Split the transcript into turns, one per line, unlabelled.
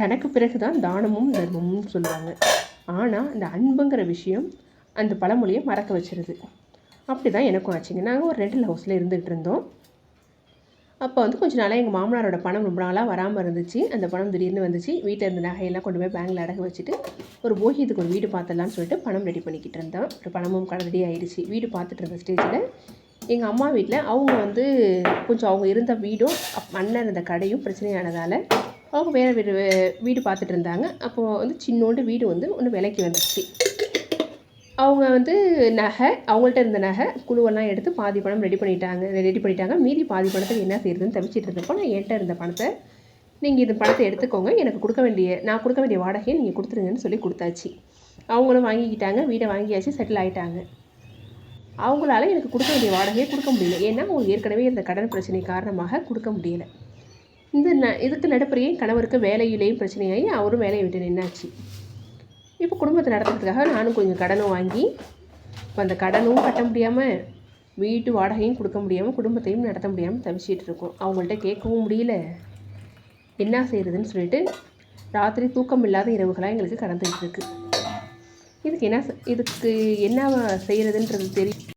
தனக்கு பிறகு தான் தானமும் தர்மமும் சொல்லுவாங்க. ஆனால் இந்த அன்புங்கிற விஷயம் அந்த பழமொழியை மறக்க வச்சிருது. அப்படி தான் எனக்கும் ஆச்சுங்க. நாங்கள் ஒரு ரெண்டில் ஹவுஸில் இருந்துகிட்டு இருந்தோம். அப்போ வந்து கொஞ்ச நாளாக எங்கள் மாமனாரோட பணம் ரொம்ப நாளாக வராமல் இருந்துச்சு. அந்த பணம் திடீர்னு வந்துச்சு. வீட்டில் இருந்த நகையெல்லாம் கொண்டு போய் பேங்கில் அடகு வச்சுட்டு ஒரு போகியத்துக்கு ஒரு வீடு பார்த்துடலான்னு சொல்லிட்டு பணம் ரெடி பண்ணிக்கிட்டு இருந்தோம் ஒரு பணமும் கடலடி ஆயிடுச்சு. வீடு பார்த்துட்டு இருந்த ஸ்டேஜில் எங்கள் அம்மா வீட்டில் அவங்க வந்து கொஞ்சம் அவங்க இருந்த வீடும் அண்ணன் இருந்த கடையும் பிரச்சனையானதால் அவங்க வேறு வீடு வீடு பார்த்துட்டு இருந்தாங்க அப்போது வந்து சின்னோண்டு வீடு வந்து ஒன்று விலைக்கு வந்துச்சு. அவங்க வந்து நகை அவங்கள்ட்ட இருந்த நகை குழுவெல்லாம் எடுத்து பாதி பணம் ரெடி பண்ணிட்டாங்க ரெடி பண்ணிட்டாங்க. மீதி பாதி பணத்தை என்ன செய்யுதுன்னு தவிச்சிட்டு இருந்தப்போ நான் என்கிட்ட இருந்த பணத்தை நீங்கள் இந்த பணத்தை எடுத்துக்கோங்க. எனக்கு கொடுக்க வேண்டிய நான் கொடுக்க வேண்டிய வாடகையை நீங்கள் கொடுத்துருங்கன்னு சொல்லி கொடுத்தாச்சு. அவங்களும் வாங்கிக்கிட்டாங்க. வீடை வாங்கியாச்சு. செட்டில் ஆகிட்டாங்க அவங்களால எனக்கு கொடுக்க வேண்டிய வாடகையை கொடுக்க முடியல. ஏன்னா அவங்க ஏற்கனவே இந்த கடன் பிரச்சனை காரணமாக கொடுக்க முடியலை. இந்த ந இதுக்கு நடுப்புறையும் கணவருக்கு வேலையிலேயும் பிரச்சனையாகி அவரும் வேலையை விட்டு நின்னாச்சு? இப்போ குடும்பத்தை நடத்துறதுக்காக நானும் கொஞ்சம் கடனும் வாங்கி இப்போ அந்த கடனும் கட்ட முடியாமல் வீட்டு வாடகையும் கொடுக்க முடியாமல் குடும்பத்தையும் நடத்த முடியாமல் தவிச்சிட்டு இருக்கோம். அவங்கள்ட்ட கேட்கவும் முடியல. என்ன செய்கிறதுன்னு சொல்லிட்டு ராத்திரி தூக்கம் இல்லாத இரவுகளாக எங்களுக்கு கடந்துகிட்டு இருக்குது இதுக்கு என்ன இதுக்கு என்ன செய்கிறதுன்றது தெரியும்